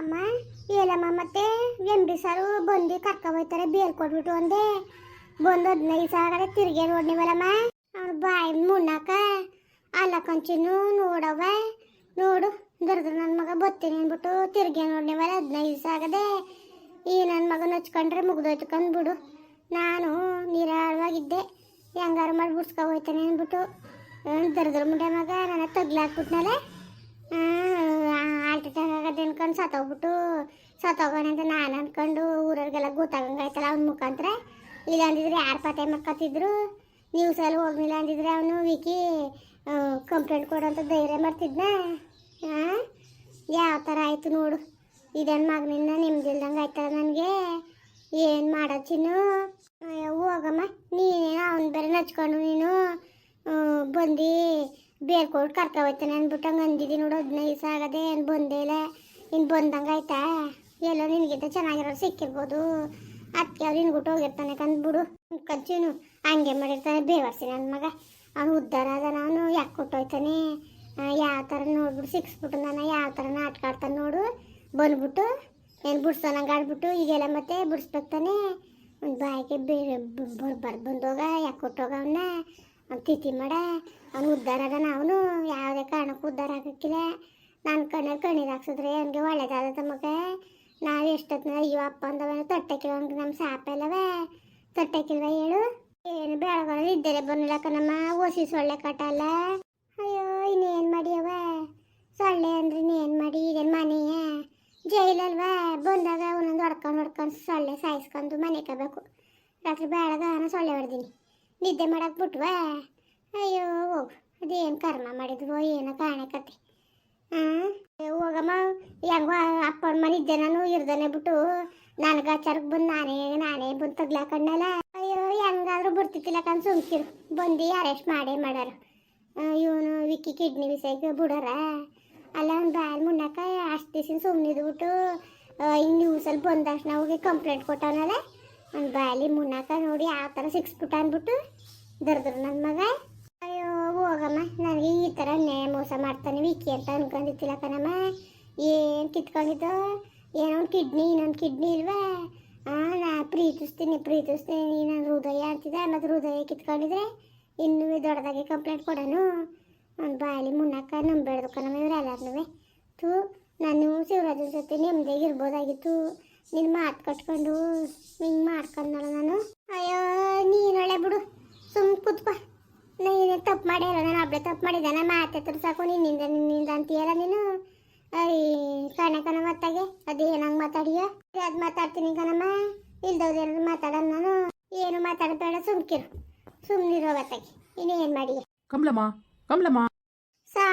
ಅಮ್ಮ, ಏಲಮ್ಮ ಮತ್ತೆ ಎಂಬಿ ಸಾರು ಬಂದು ಕರ್ಕೊ ಹೋಯ್ತಾರೆ, ಬೇಲ್ ಕೊಟ್ಬಿಟ್ಟು ಒಂದೇ ಬಂದು ಹದಿನೈದು ಸಾವಿರ ತಿರುಗಿ ನೋಡ್ನಿವಲ್ಲಮ್ಮ ಅವ್ನು ಬಾಯಿ ಮುಣ್ಣಾಕ ಅಲ್ಲ ಕಂಚಿನು ನೋಡವ ನೋಡು, ದರ್ದ್ರ ನನ್ನ ಮಗ ಬತ್ತೀನಿ ಅಂದ್ಬಿಟ್ಟು ತಿರುಗಿ ನೋಡ್ನಿವಲ್ಲ ಹದಿನೈದು ಸಾಗದೆ ಈ ನನ್ನ ಮಗನ ಹಚ್ಕೊಂಡ್ರೆ ಮುಗ್ದೋಯ್ತು ಕಂದ್ಬಿಡು. ನಾನು ನೀರಾಳವಾಗಿದ್ದೆ. ಹೆಂಗಾರು ಮಾಡಿ ಬಿಡ್ಸ್ಕೊ ಹೋಯ್ತಾನೆ ಅಂದ್ಬಿಟ್ಟು. ದರ್ದ್ರ ಮುಂಡೆ ಮಗ, ನನ್ನ ತಗ್ಲಾಕ್ಬಿಟ್ನಲ್ಲ. ಹಾರ್ಟ್ ಅಟ್ಯಾಕ್ ಆಗದೆ ಸತ್ತೋಗ್ಬಿಟ್ಟು ಸತ್ತೋಗೋಣ ಅಂತ ನಾನು ಅಂದ್ಕೊಂಡು ಊರವ್ರಿಗೆಲ್ಲ ಗೊತ್ತಾಗಂಗಾಯ್ತಲ್ಲ ಅವ್ನ ಮುಖಾಂತರ. ಇಲ್ಲ ಅಂದಿದ್ರೆ ಯಾರು ಪತ್ತೆ ಮಾಡ್ಕೊತಿದ್ರು ಸಲ ಹೋಗ್ಲಿಲ್ಲ ಅಂದಿದ್ರೆ ಅವನು ವಿಕಿ ಕಂಪ್ಲೇಂಟ್ ಕೊಡೋಂಥ ಧೈರ್ಯ ಮಾಡ್ತಿದ್ನ. ಯಾವ ಥರ ಆಯಿತು ನೋಡು. ಇದನ್ನು ಮಗನಿಂದ ನಿಮ್ದಿಲ್ದಂಗೆ ಆಯ್ತಲ್ಲ ನನಗೆ. ಏನು ಮಾಡೋದು ಚಿನ್ನು? ಹೋಗಮ್ಮ. ನೀನೇನೋ ಅವ್ನ ಬೇರೆ ನಚ್ಕೊಂಡು ನೀನು ಬಂದು. ಬೇರ್ಕೊಟ್ಟು ಕರ್ಕೊ ಹೋಯ್ತಾನೆ ಅಂದ್ಬಿಟ್ಟು ಹಂಗೆ ನೋಡು, ಹದಿನೈದು ದಿವಸ ಆಗದೆ ಏನು ಬಂದೇ ಇಲ್ಲ. ಇನ್ನು ಬಂದಂಗೆ ಆಯ್ತಾ? ಎಲ್ಲೋ ನಿನಗಿಂತ ಚೆನ್ನಾಗಿರೋರು ಸಿಕ್ಕಿರ್ಬೋದು. ಅದಕ್ಕೆ ಅವ್ರು ನಿನ್ಗುಟ್ಟು ಹೋಗಿರ್ತಾನೆ ಕಂದ್ಬಿಡು. ಕಚ್ಚಿನ ಹಂಗೆ ಮಾಡಿರ್ತಾನೆ ಬೇವರ್ಸಿ ನನ್ನ ಮಗ. ಅವನು ಉದ್ದಾರ ಅದ ನಾನು, ಯಾಕೆ ಕೊಟ್ಟೋಯ್ತಾನೆ? ಯಾವ ಥರ ನೋಡ್ಬಿಟ್ಟು ಸಿಕ್ಸ್ಬಿಟ್ಟು ನಾನು ಯಾವ ಥರ ನಾಟಕ ಆಡ್ತಾನೆ ನೋಡು. ಬಂದ್ಬಿಟ್ಟು ಏನು ಬಿಡ್ಸೋನಂಗೆ ಆಡ್ಬಿಟ್ಟು, ಈಗೆಲ್ಲ ಮತ್ತೆ ಬಿಡಿಸ್ಬೇಕು ತಾನೆ. ಒಂದು ಬಾಯಿಗೆ ಬೇರೆ ಬರ್ಬಾರ್ದು ಬಂದೋಗ, ಯಾಕೆ ಕೊಟ್ಟೋಗ ಅವನ್ನ ಅವ್ನು? ತಿಥಿ ಮಾಡ, ಅವ್ನು ಉದ್ಧಾರ ಅದ ಅವನು ಯಾವುದೇ ಕಾರಣಕ್ಕೂ ಉದ್ಧಾರ ಆಗಕ್ಕಿಲ್ಲ. ನಾನು ಕಣ್ಣಲ್ಲಿ ಕಣ್ಣೀರು ಹಾಕ್ಸಿದ್ರೆ ಅವನಿಗೆ ಒಳ್ಳೇದಾದ ತಮಗೆ ನಾವು ಎಷ್ಟೊತ್ತಿನ ಅಯ್ಯೋ ಅಪ್ಪ ಅಂದವನ ತೊಟ್ಟೆಕಿಲ್ವಂಗೆ ನಮ್ಮ ಸಾಪೆಲ್ಲವೇ ತೊಟ್ಟಕ್ಕಿಲ್ವ ಹೇಳು. ಏನು ಬೆಳಗಳು ಇದ್ದರೆ ಬಂದಿಲ್ಲಕ್ಕ ನಮ್ಮ ಓಸಿ ಸೊಳ್ಳೆ ಕಟ್ಟಲ್ಲ ಅಯ್ಯೋ, ಇನ್ನೇನು ಮಾಡಿಯವ ಸೊಳ್ಳೆ ಅಂದ್ರೆ ಏನು ಮಾಡಿ? ಇದೇನು ಮನೆಯ ಜೈಲಲ್ವಾ? ಬಂದಾಗ ಒಂದೊಂದು ಹೊಡ್ಕೊಂಡು ಹೊಡ್ಕೊಂಡು ಸೊಳ್ಳೆ ಸಾಯಿಸ್ಕೊಂಡು ಮನೆ ಕಬೇಕು ರಾತ್ರಿ ಬೆಳಗ ನಾನು ಸೊಳ್ಳೆ ಹೊಡೆದೀನಿ. ನಿದ್ದೆ ಮಾಡಕ್ಕೆ ಬಿಟ್ವಾ? ಅಯ್ಯೋ, ಅದೇನು ಕರ್ಮ ಮಾಡಿದ್ವೋ, ಏನೋ ಕಾಣಕತ್ತೆ. ಹಾಂ ಹೋಗಮ್ಮ, ಹೆಂಗೋ ಅಪ್ಪನ ಮನಿದ್ದೆ ನಾನು ಇರ್ದನೆ ಬಿಟ್ಟು ನನಗೆ ಚರಕ್ ಬಂದು ನಾನೇ ನಾನೇ ಬಂದು ತಗ್ಲಾಕಣ್ಣಲ್ಲ. ಅಯ್ಯೋ, ಹೆಂಗಾದ್ರೂ ಬರ್ತಿತ್ತಿಲ್ಲ ಕಣ್ ಸುಮ್ಕಿರು. ಬಂದು ಅರೆಸ್ಟ್ ಮಾಡೇ ಮಾಡ್ಯಾರ ಇವನು ವಿಕ್ಕಿ ಕಿಡ್ನಿ ವಿಷಯಕ್ಕೆ ಬಿಡಾರ? ಅಲ್ಲ, ಅವ್ನು ಬಾಯಲ್ಲಿ ಮುನ್ನಕ ಅಷ್ಟು ದಿವಸ ಸುಮ್ಮನಿದ್ಬಿಟ್ಟು ಹಿಂಗೆ ನ್ಯೂಸಲ್ಲಿ ಬಂದ ತಕ್ಷಣ ಹೋಗಿ ಕಂಪ್ಲೇಂಟ್ ಕೊಟ್ಟವನಲ್ಲ? ಅವ್ನ ಬಾಯಲ್ಲಿ ಮುನ್ನಾಕ ನೋಡಿ ಆ ಥರ ಸಿಕ್ಸ್ಬಿಟ್ಟ ಅಂದ್ಬಿಟ್ಟು ದರ್ದ್ರು ನನ್ನ ಮಗ. ಅಯ್ಯೋ, ಹೋಗಮ್ಮ. ನನಗೆ ಈ ಥರ ನೇ ಮೋಸ ಮಾಡ್ತಾನೆ ವಿಕಿ ಅಂತ ಅನ್ಕೊಂಡಿದ್ದಿಲ್ಲ ಕಣಮ್ಮ. ಏನು ಕಿತ್ಕೊಂಡಿದ್ದು? ಏನೋ ಒಂದು ಕಿಡ್ನಿ, ಇನ್ನೊಂದು ಕಿಡ್ನಿ ಇಲ್ವಾ? ಹಾಂ ನಾ ಪ್ರೀತಿಸ್ತೀನಿ ಪ್ರೀತಿಸ್ತೀನಿ. ನೀನು ಹೃದಯ ಅಂತಿದ್ದೆ, ಮತ್ತು ಹೃದಯ ಕಿತ್ಕೊಂಡಿದ್ರೆ ಇನ್ನೂ ದೊಡ್ಡದಾಗಿ ಕಂಪ್ಲೇಂಟ್ ಕೊಡೋನು? ಒಂದು ಬಾಯಲ್ಲಿ ಮುನ್ನಕ್ಕ ನಂಬೇಡ್ದು ಕಣಮ್ಮ ಇವರೆಲ್ಲರನ್ನೂ ತೂ ನಾನು ಶಿವರಾಜನ ಜೊತೆ ನೆಮ್ಮದಿಯಾಗಿ ಇರ್ಬೋದಾಗಿತ್ತು. ನಿನ್ನ ಮಾತು ಕಟ್ಕೊಂಡು ಹಿಂಗೆ ಮಾಡ್ಕೊಂಡಲ್ಲ ನಾನು. ಅಯ್ಯೋ ನೀನೊಳ್ಳೆ ಬಿಡು. ಸುಮ್ ಕೂತ್ಕೋ. ನೀನು ತಪ್ಪು ಮಾಡ್ಯಾರ ನಾನು ಒಬ್ಬಳೆ ತಪ್ಪು ಮಾಡಿದ್ದೆ. ನಾನು ಮಾತಾಡ್ತಾರೆ ಸಾಕು ನಿನ್ನಿಂದ ನಿನ್ನಿಂದ ಅಂತೀಯಲ್ಲ ನೀನು? ಅಯ್ಯ ಕಣ ಕಣ ಮತ್ತಾಗೆ ಅದೇ ಏನಂಗೆ ಮಾತಾಡಿಯೋ? ಅದು ಮಾತಾಡ್ತೀನಿ ಕಣಮ್ಮ. ಇಲ್ದವ್ದೇನಾದ್ರು ಮಾತಾಡೋಣ ನಾನು. ಏನು ಮಾತಾಡಬೇಡ ಸುಮ್ಕಿರು ಸುಮ್ಮನಿರೋ ಮತ್ತಾಗೆ ಇನ್ನೇನು ಮಾಡಿ? ಕಮಲಮ್ಮ ಕಮಲಮ್ಮ. ಸಾ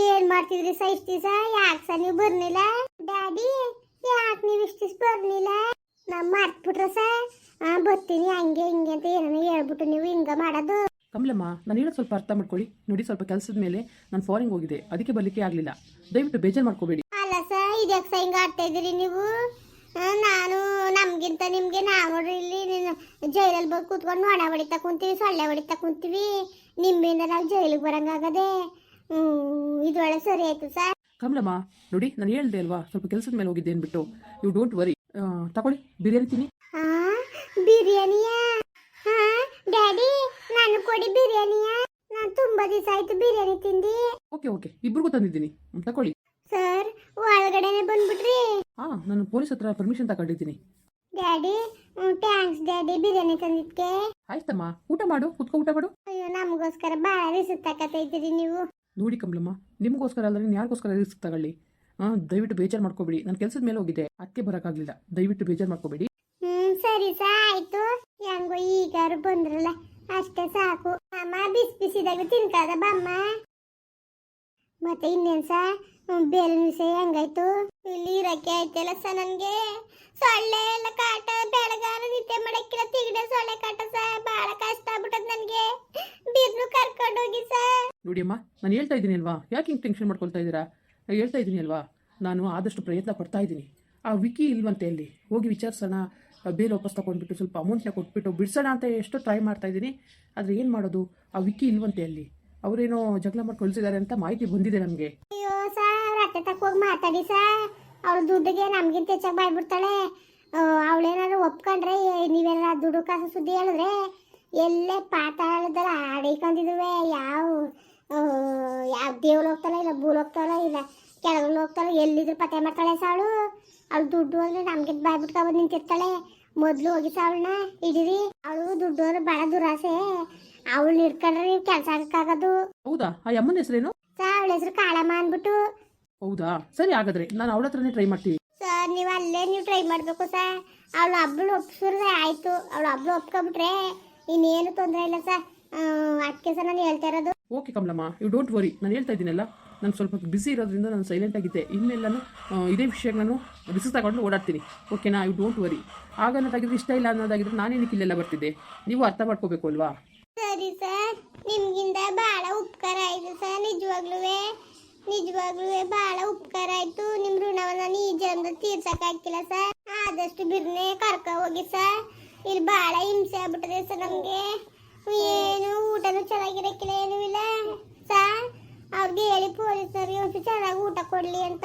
ಏನ್ ಮಾಡ್ತಿದ್ರಿ ಸಾ ಇಷ್ಟ ದಿವಸ? ಯಾಕೆ ಸಾ ನೀವು ಬರ್ನಿಲ್ಲ? ಡ್ಯಾಡಿ? ಯಾಕೆ ನೀವು ಇಷ್ಟ ಬರಲಿಲ್ಲ? ನಮ್ಮ ನಾ ಸರ್ ಬರ್ತೀನಿ ಹಂಗೆ ಹಿಂಗೆ ಅಂತ ಏನೋ ಹೇಳ್ಬಿಟ್ಟು ನೀವು ಹಿಂಗ ಮಾಡೋದು. ಕಮಲಮ್ಮ ನಾನು ಹೇಳೋದು ಸ್ವಲ್ಪ ಅರ್ಥ ಮಾಡ್ಕೊಳ್ಳಿ. ನೋಡಿ ಸ್ವಲ್ಪ ಕೆಲಸದ ಮೇಲೆ ನಾನು ಫಾರಿನ್ ಹೋಗಿದೆ. ಅದಕ್ಕೆ ಬರಲಿಕ್ಕೆ ಆಗಲಿಲ್ಲ. ದಯವಿಟ್ಟು ಬೇಜಾರು ಮಾಡ್ಕೋಬೇಡಿ. ಅಲ್ಲ ಸರ್ ಇದಕ್ಕೆ ಸಹ ಹಿಂಗ ಆಡ್ತಾ ಇದ್ದೀರಿ ನೀವು? ನಾನು ನಮ್ಗಿಂತ ನಿಮ್ಗೆ ನಾವು ನೋಡ್ರಿ ಇಲ್ಲಿ ಜೈಲಲ್ಲಿ ಬಂದು ಕೂತ್ಕೊಂಡು ನೊಣ ಹೊಡಿತಾ ಕುಂತೀವಿ ಸೊಳ್ಳೆ ಹೊಡಿತಾ ಕುಂತೀವಿ. ನಿಮ್ಮಿಂದ ನಾವು ಜೈಲಿಗೆ ಬರಂಗಾಗದೆ ಹ್ಮ್ ಇದೊಳ್ಳೆ ಸರಿ ಆಯ್ತು ಸಾ. ಕಮಲಮ್ಮ ನೋಡಿ ನಾನು ಹೇಳ್ದೆ ಅಲ್ವಾ ಸ್ವಲ್ಪ ಕೆಲಸದ ಮೇಲೆ ಹೋಗಿದ್ದೆ ಅಂದ್ಬಿಟ್ಟು. ಯು ಡೋಂಟ್ ವರಿ ತಗೊಳ್ಳಿ ಬಿರಿಯಾನಿ ತಿನ್ನಿ. ಬಿರಿಯಾನಿಯಾ? ಹಾ ಡ್ಯಾಡಿ ನಾನು ಕೊಡಿ ಬಿರಿಯಾನಿಯಾ? ನಾನು ತುಂಬಾ ದಿವಸ ಆಯ್ತು ಬಿರಿಯಾನಿ ತಿಂದಿ. ಓಕೆ ಓಕೆ ಇಬ್ರಿಗೂ ತಂದಿದ್ದೀನಿ. ಹ್ಮ್, ತಗೊಳ್ಳಿ. ಸರ್ ಒಳಗಡೆನೆ ಬಂದ್ಬಿಟ್ರಿ. ಹಾಂ ನಾನು ಪೊಲೀಸ್ ಹತ್ರ ಪರ್ಮಿಷನ್ ತಗೊಂಡಿದ್ದೀನಿ. ಡ್ಯಾಡಿ ಥ್ಯಾಂಕ್ಸ್ ಡ್ಯಾಡಿ ಬಿರಿಯಾನಿ ತಂದಿದ್ಕೆ ಆಯ್ತಮ್ಮ. ಊಟ ಮಾಡು ಕುತ್ಕೋ ಊಟ ಮಾಡು. ಅಯ್ಯೋ ನಮಗೋಸ್ಕರ ಭಾಳ ರಿಸ್ಕ್ ತಕತೈತಿರಿ ನೀವು. ನೋಡಿ ಕಮಲಮ್ಮ, ನಿಮಗೋಸ್ಕರ ಅಲ್ಲ ನೀನು ಯಾರಿಗೋಸ್ಕರ ರಿಸ್ಕ್ ತಗೊಳ್ಳಿ? ಹಾಂ ದಯವಿಟ್ಟು ಬೇಜಾರು ಮಾಡ್ಕೋಬೇಡಿ. ನಾನು ಕೆಲಸದ ಮೇಲೆ ಹೋಗಿದ್ದೆ ಅದಕ್ಕೆ ಬರೋಕ್ಕಾಗಲಿಲ್ಲ. ದಯವಿಟ್ಟು ಬೇಜಾರು ಮಾಡ್ಕೋಬೇಡಿ. ಹ್ಮ್, ಸರಿ ಸಾಯ್ತು ಹೆಂಗೋ ಈಗಾರು ಬಂದ್ರಲ್ಲ, ಅಷ್ಟೇ ಸಾಕು. ಅಮ್ಮ, ಬಿಸಿ, ಬಿಸಿದಾಗ ತಿನ್ಕಾದ ಬಮ್ಮ? ಮತ್ತೆ ಇನ್ನೇನ್ ಸಾ? ವಿಷಯ ಹೆಂಗಾಯ್ತು? ಇಲ್ಲಿ ಇರಕ್ಕೆ ಆಯ್ತಲ್ಲ ಸ ನನ್ಗೆ? ಸೊಳ್ಳೆ ಎಲ್ಲ ಕಾಟ ಬೆಳಗಾರ ನಿದ್ದೆ ಮಾಡಕ್ಕಿಲ್ಲ ತಿಗಡೆ ಸೊಳ್ಳೆ ಕಾಟ ಸಾ ಬಹಳ ಕಷ್ಟ ಆಗ್ಬಿಟ್ಟದ ನನಗೆ. ಬಿರ್ನು ಕರ್ಕೊಂಡು ಹೋಗಿ ಸಾ ನೋಡಿ ಅಮ್ಮ ನಾನು ಹೇಳ್ತಾ ಇದ್ದೀನಿ ಅಲ್ವಾ? ಯಾಕೆ ಹಿಂಗೆ ಟೆನ್ಷನ್ ಮಾಡ್ಕೊಳ್ತಾ ಇದ್ದೀರಾ? ನಾನು ಹೇಳ್ತಾ ಇದ್ದೀನಿ ಅಲ್ವಾ? ನಾನು ಆದಷ್ಟು ಪ್ರಯತ್ನ ಪಡ್ತಾ ಇದ್ದೀನಿ. ಆ ವಿಕಿ ಇಲ್ವಂತೆ ಅಲ್ಲಿ? ಹೋಗಿ ವಿಚಾರಿಸೋಣ. ಬೇರೆ ವಾಪಸ್ ತಗೊಂಡ್ಬಿಟ್ಟು ಸ್ವಲ್ಪ ಅಮೌಂಟ್ನ ಕೊಟ್ಬಿಟ್ಟು ಬಿಡಿಸೋಣ ಅಂತ ಎಷ್ಟು ಟ್ರೈ ಮಾಡ್ತಾ ಇದ್ದೀನಿ. ಆದರೆ ಏನು ಮಾಡೋದು? ಆ ವಿಕಿ ಇಲ್ವಂತೆ ಅಲ್ಲಿ? ಅವರೇನೋ ಜಗಳ ಮಾಡಿ ಕಳಿಸಿದ್ದಾರೆ ಅಂತ ಮಾಹಿತಿ ಬಂದಿದೆ ನಮಗೆ. ಅಯ್ಯೋ ಸರ್ ಅತ್ತೆ ತಕ್ಕ ಹೋಗಿ ಮಾತಾಡಿ ಸಾ ಅವಳು ದುಡ್ಡಿಗೆ ನಮ್ಗಿಂತ ಹೆಚ್ಚಾಗಿ ಬಾಯ್ಬಿಡ್ತಾಳೆ. ಅವಳೇನಾದ್ರು ಒಪ್ಕೊಂಡ್ರೆ ನೀವೆಲ್ಲ ದುಡ್ಡು ಕಾಸು ಸುದ್ದಿ ಹೇಳಿದ್ರೆ ಎಲ್ಲೇ ಪಾತಾಳದಲ್ಲ ಆಡಿಕೊಂಡಿದ್ವೆ ಯಾವ ಯಾವ ದೇವ್ರು ಹೋಗ್ತಾಳ ಇಲ್ಲ ಭೂಲ್ ಹೋಗ್ತಾಳ ಇಲ್ಲ ಕೆಳಗಡೆ ಹೋಗ್ತಾಳೆ ಎಲ್ಲಿದ್ರು ಪತ್ತೆ ಮಾಡ್ತಾಳೆ ಸಾಳು. ಅವಳು ದುಡ್ಡು ಅಂದ್ರೆ ನಮ್ಗೆ ಬಂದು ನಿಂತಿರ್ತಾಳೆ. ಮೊದಲು ಹೋಗಿ ಸಾವಳನ್ನ ಹಿಡೀರಿ ಅವಳು ದುಡ್ಡು ಅಂದ್ರೆ ಭಾಳ ದುರಾಸೆ. ಅವಳು ಹಿಡ್ಕೊಂಡ್ರೆ ನೀವು ಕೆಲಸ ಆಗಕ್ಕಾಗೋದು ಹೌದಾ? ಆ ಅಮ್ಮನ ಹೆಸರೇನು? ಅವಳ ಹೆಸರು ಕಾಳಮ್ಮ ಅಂದ್ಬಿಟ್ಟು. ಹೌದಾ? ಸರಿ ಹಾಗಾದ್ರೆ ನಾನು ಅವಳ ಹತ್ರನೇ ಟ್ರೈ ಮಾಡ್ತೀವಿ ಸರ್ ನೀವು ಅಲ್ಲೇ ನೀವು ಟ್ರೈ ಮಾಡಬೇಕು ಸರ್. ಅವಳು ಹಬ್ಬಳು ಒಪ್ಸಿದ್ರೆ ಆಯಿತು. ಅವಳು ಹಬ್ಬಳು ಒಪ್ಕೊಂಬಿಟ್ರೆ ಇನ್ನೇನು ತೊಂದರೆ ಇಲ್ಲ ಸರ್. ಅದಕ್ಕೆ ಸರ್ ನಾನು ಹೇಳ್ತಾ ಇರೋದು. Okay Kamalamma you don't worry ನಾನು ಹೇಳ್ತಾ ಇದ್ದೀನಲ್ಲ ನಾನು ಸ್ವಲ್ಪ ಬ್ಯುಸಿ ಇರೋದ್ರಿಂದ ನಾನು ಸೈಲೆಂಟ್ ಆಗಿದ್ದೆ. ಇನ್ನೆಲ್ಲನೂ ಇದೇ ವಿಷಯಕ್ಕೆ ನಾನು ಬಿಸಿ ತಗೊಂಡು ಓಡಾಡ್ತೀನಿ. ಓಕೆನಾ? ಯು ಡೋಂಟ್ ವರಿ ಆಗ ಅನ್ನೋದಾಗಿದ್ರೆ ಇಷ್ಟ ಇಲ್ಲ ಅನ್ನೋದಾಗಿದ್ರೆ ನಾನೇನಕ್ಕೆ ಇಲ್ಲೆಲ್ಲ ಬರ್ತಿದ್ದೆ? ನೀವು ಅರ್ಥ ಮಾಡ್ಕೋಬೇಕು ಅಲ್ವಾ? ಸರಿ ಸರ್. ನಿಮ್ಗಿಂದ ಭಾಳ ಉಪಕಾರ ಆಯಿತು ಸರ್ ನಿಜವಾಗ್ಲೂ ನಿಜವಾಗ್ಲೂ ಬಹಳ ಉಪಕಾರ ಆಯಿತು. ನಿಮ್ಮ ಋಣವನ್ನು ಈ ತೀರ್ಸಕ್ ಆಗ್ತಿಲ್ಲ ಸರ್. ಆದಷ್ಟು ಬಿರ್ನೆ ಕರ್ಕ ಹೋಗಿ ಸರ್. ಇಲ್ಲಿ ಬಹಳ ಹಿಂಸೆ ಆಗ್ಬಿಟ್ಟಿದೆ ಸರ್ ನಮಗೆ. ಏನು, ಊಟನೂ ಚೆನ್ನಾಗಿರಕ್ಕಿಲ್ಲ, ಏನೂ ಇಲ್ಲ. ಸರ್, ಅವ್ರಿಗೆ ಹೇಳಿ ಪೊಲೀಸರಿಗೆ ಒಂದು ಚೆನ್ನಾಗಿ ಊಟ ಕೊಡ್ಲಿ ಅಂತ.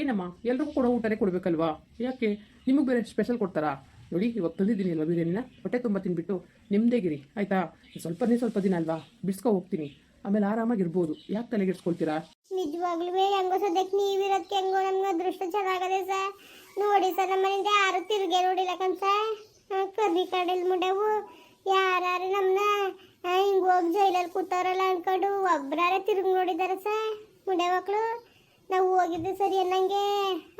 ಏನಮ್ಮ, ಎಲ್ರಿಗೂ ಕೂಡ ಊಟನೇ ಕೊಡ್ಬೇಕಲ್ವಾ? ಯಾಕೆ? ನಿಮಗೆ ಬೇರೆ ಸ್ಪೆಷಲ್ ಕೊಡ್ತಾರಾ? ನೋಡಿ ಇವಾಗ ತಂದಿದ್ದೀನಿ ಅಲ್ವಾ ಬಿರಿಯಾನಿನ? ಹೊಟ್ಟೆ ತುಂಬ ತಿನ್ಬಿಟ್ಟು ನಿಮ್ದೇಗಿರಿ ಆಯಿತಾ? ಸ್ವಲ್ಪನೇ ಸ್ವಲ್ಪ ದಿನ ಅಲ್ವಾ? ಬಿಡ್ಸ್ಕೊ ಹೋಗ್ತೀನಿ. ಆಮೇಲೆ ಆರಾಮಾಗಿರ್ಬೋದು. ಯಾಕೆ ತಲೆಗೆಡ್ಸ್ಕೊಳ್ತೀರಾ? ನಿಜವಾಗ್ಲೂ ಹೆಂಗೋ ಸದ್ಯಕ್ಕೆ ನೀವಿರೋದಕ್ಕೆ ಹೆಂಗೋ ನಮ್ಗೆ ಅದೃಷ್ಟ ಚೆನ್ನಾಗದೆ ಸರ್ ನೋಡಿ ಸರ್ ನಮ್ಮ ಮನೆಯಿಂದ ಯಾರು ತಿರುಗೇ ನೋಡಿಲ್ಲ ಕಣ್ ಸರ್ ಕರ್ರಿ ಕಡಲ್ ಮುಡವು. ಯಾರು ನಮ್ಮನ್ನ ಹಿಂಗೆ ಹೋಗಿ ಜೈಲಲ್ಲಿ ಕೂತವ್ರಲ್ಲ ಅನ್ಕೊಂಡು ಒಬ್ಬರಾರೆ ತಿರುಗಿ ನೋಡಿದಾರೆ ಸರ್ ಮುಂಡೆ ಮಕ್ಕಳು ನಾವು ಹೋಗಿದ್ದೆ ಸರಿ ಅನ್ನಂಗೆ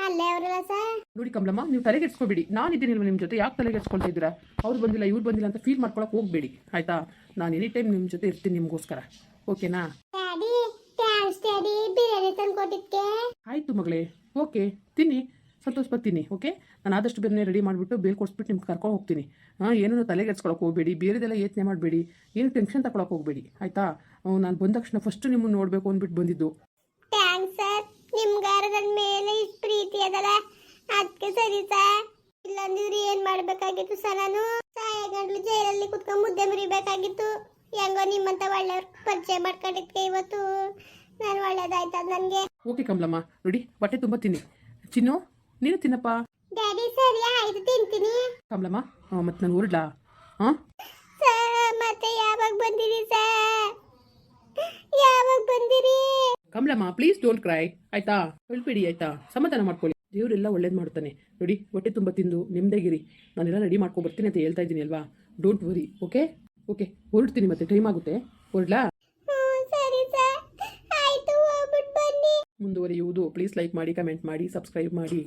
ಅಲ್ಲೇ ಅವರಲ್ಲ ಸರ್ ನೋಡಿ ಕಮಲಮ್ಮ ನೀವು ತಲೆಗೆಡ್ಸ್ಕೊಬೇಡಿ. ನಾನು ಇದ್ದೀನಿಲ್ವ ನಿಮ್ಮ ಜೊತೆ ಯಾಕೆ ತಲೆಗೆಡ್ಸ್ಕೊಳ್ತಾ ಇದ್ದೀರಾ ಅವ್ರು ಬಂದಿಲ್ಲ ಇವ್ರು ಬಂದಿಲ್ಲ ಅಂತ ಫೀಲ್ ಮಾಡ್ಕೊಳಕ್ಕೆ ಹೋಗಬೇಡಿ. ಆಯ್ತಾ? ನಾನು ಎನಿ ಟೈಮ್ ನಿಮ್ಮ ಜೊತೆ ಇರ್ತೀನಿ ನಿಮಗೋಸ್ಕರ. ಓಕೆನಾ? ಆಯ್ತು ಮಗಳೇ ಓಕೆ ತಿನ್ನಿ ಸಂತೋಷ ಬರ್ತೀನಿ ಓಕೆ? ನಾನು ಆದಷ್ಟು ಬೇರೆ ರೆಡಿ ಮಾಡಿಬಿಟ್ಟು ಬೇರೆ ಕೊಡಿಸ್ಬಿಟ್ಟು ನಿಮ್ಗೆ ಕರ್ಕೊಂಡು ಹೋಗ್ತೀನಿ. ಹಾಂ ಏನೂ ತಲೆಗೆಡ್ಸ್ಕೊಳಕ್ಕೆ ಹೋಗಬೇಡಿ ಬೇರೆದೆಲ್ಲ ಯೋಚನೆ ಮಾಡಬೇಡಿ ಏನು ಟೆನ್ಷನ್ ತಗೊಳಕ್ಕೆ ಹೋಗಬೇಡಿ ಆಯಿತಾ? ನಾನು ಬಂದ ತಕ್ಷಣ ಫಸ್ಟ್ ನಿಮ್ಮನ್ನು ನೋಡಬೇಕು ಅಂದ್ಬಿಟ್ಟು ಬಂದಿದ್ದು. ಥ್ಯಾಂಕ್ಸ್ ಸರ್ ನಿಮ್ಗಾರ ನನ್ನ ಮೇಲೆ ಇಷ್ಟು ಪ್ರೀತಿ ಅದಲ್ಲ. ಅದಕ್ಕೆ ಸರಿ ಸರ್ ಇಲ್ಲಂದಿದ್ರೆ ಏನ್ ಮಾಡ್ಬೇಕಾಗಿತ್ತು ಸರ್ ನಾನು? ಜೈಲಲ್ಲಿ ಕುತ್ಕೊಂಡು ಮುದ್ದೆ ಮುರಿಬೇಕಾಗಿತ್ತು. ಹೆಂಗೋ ನಿಮ್ಮಂತ ಒಳ್ಳೆಯವ್ರ ಪರಿಚಯ ಮಾಡ್ಕೊಂಡಿದ್ಕೆ ಇವತ್ತು. ನಾನು ಒಳ್ಳೇದಾಯ್ತು ನನಗೆ. ಓಕೆ ಕಮಲಮ್ಮ ನೋಡಿ ಹೊಟ್ಟೆ ತುಂಬ ತಿನ್ನಿ. ಚಿನ್ನು ನೀನು ತಿನ್ನಪ್ಪ. ಡ್ಯಾಡಿ ಸರಿ ಆಯ್ತು ತಿಂತೀನಿ. ಕಮಲಮ್ಮ ಮತ್ತೆ ನಾನು ಹೊರಡ್ಲಾ ಹಾಂ ಸರ್ ಮತ್ತೆ ಯಾವಾಗ ಬಂದಿರಿ ಸರ್? ಯಾವಾಗ ಬಂದಿರಿ? ಕಮಲಮ್ಮ ಪ್ಲೀಸ್ ಡೋಂಟ್ ಕ್ರೈ ಆಯ್ತಾ? ಹೇಳ್ಬೇಡಿ ಆಯ್ತಾ? ಸಮಾಧಾನ ಮಾಡ್ಕೊಳ್ಳಿ. ದೇವರೆಲ್ಲ ಒಳ್ಳೇದು ಮಾಡ್ತಾನೆ ನೋಡಿ ಹೊಟ್ಟೆ ತುಂಬ ತಿಂದು ನಿಮ್ದಾಗಿರಿ ನಾನೆಲ್ಲ ರೆಡಿ ಮಾಡ್ಕೊಂಡು ಬರ್ತೀನಿ ಅಂತ ಹೇಳ್ತಾ ಇದ್ದೀನಿ ಅಲ್ವಾ? ಡೋಂಟ್ ವರಿ ಓಕೆ ಓಕೆ ಹೊರಡ್ತೀನಿ ಮತ್ತೆ ಟೈಮ್ ಆಗುತ್ತೆ. ಹೊರಡ್ಲಾ? ಮುಂದುವರಿಯುವುದು. ಪ್ಲೀಸ್ ಲೈಕ್ ಮಾಡಿ ಕಮೆಂಟ್ ಮಾಡಿ ಸಬ್ಸ್ಕ್ರೈಬ್ ಮಾಡಿ.